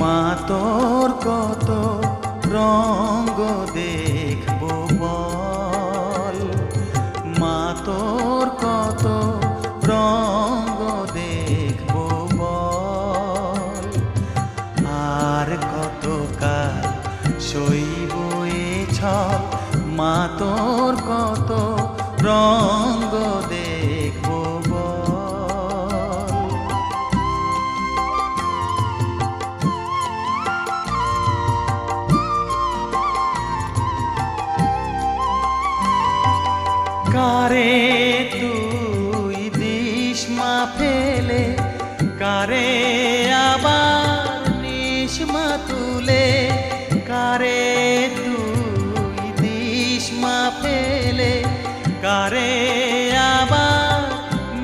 মা তোর কত রঙ্গ দেখব বল। মা তোর কত ছল মা তোর কত রঙ্গ দেখব কারে তুই দিস মা ফেলে? কারে আবার নিস মা তুলে? কারে আবার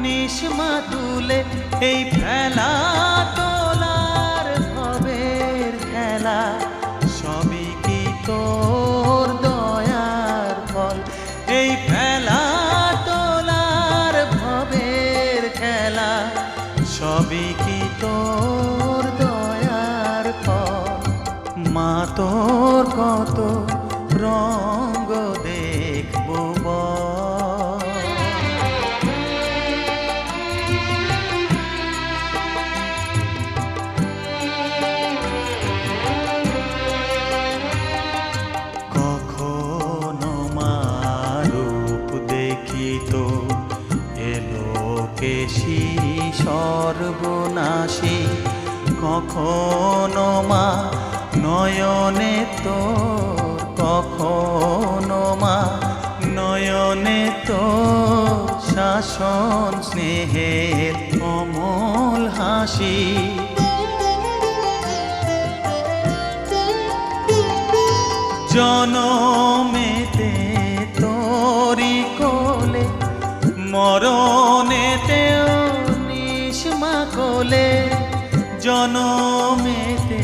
নিস মা তুলে এই ফেলা তোলার ভবের খেলা। সবই কি তোর দয়ার ফল? এই ফেলা তোলার ভবের খেলা। সবই কি তোর দয়ার ফল? মা তোর কত রঙ্গ কেশি সর্বনাশী? কখনো মা নয়নে তো কখনো মা নয়নে তো শাসন স্নেহের অমল হাসি। জনমেতে কোলে জনমেতে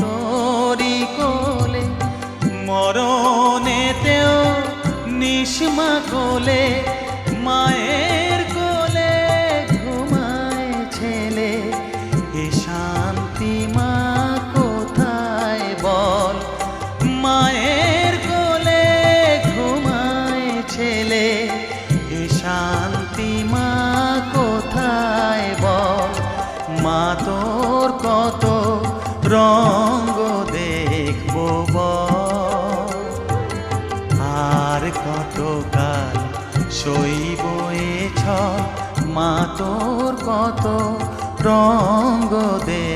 তোরি কোলে, মরণেতেও নিসমা কোলে, মায়ের কোলে ঘুমায় ছেলে। এ শান্তি মা, কোথায় বল? মায়ের কোলে ঘুমায় ছেলে। এ শান্তি মা তোর কত রঙ্গ দেখব আর কত কাল সইব এ ছল? মা তোর কত রঙ্গ বল